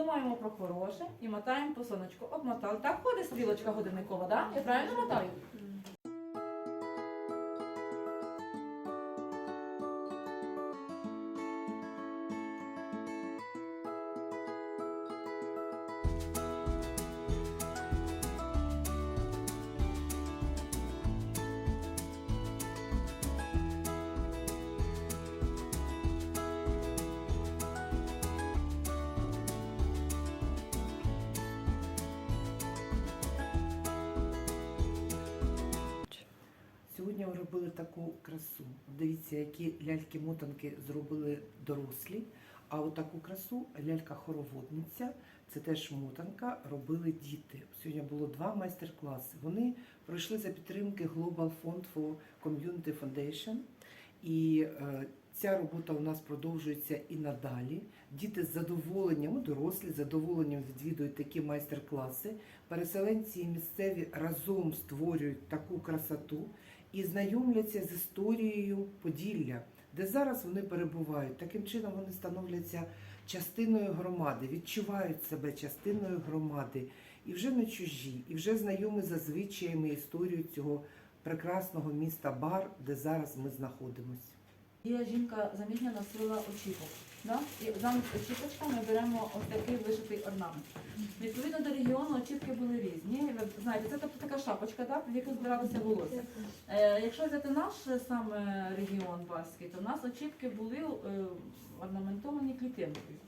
думаємо про хороше і мотаємо по сонечку. Обмотали. Так ходить стрілочка годинникова, да? Я правильно мотаю? Сьогодні робили таку красу. Дивіться, які ляльки-мотанки зробили дорослі. А отаку красу лялька-хороводниця, це теж мотанка, робили діти. Сьогодні було два майстер-класи. Вони пройшли за підтримки Global Fund for Community Foundation. І е, ця робота у нас продовжується і надалі. Діти з задоволенням, ну, дорослі з задоволенням відвідують такі майстер-класи. Переселенці і місцеві разом створюють таку красоту і знайомляться з історією Поділля, де зараз вони перебувають. Таким чином вони становляться частиною громади, відчувають себе частиною громади і вже не чужі, і вже знайомі за звичаями і історією цього прекрасного міста Бар, де зараз ми знаходимося. Є жінка заміжня носила очіпок. Да? І замість очіпочка ми беремо ось такий вишитий орнамент. Відповідно до регіону очіпки були різні. Ви знаєте, це тобто така шапочка, да, в яку збиралося волосся. Е, якщо взяти наш е, саме регіон Баський, то в нас очіпки були е, орнаментовані клітинкою.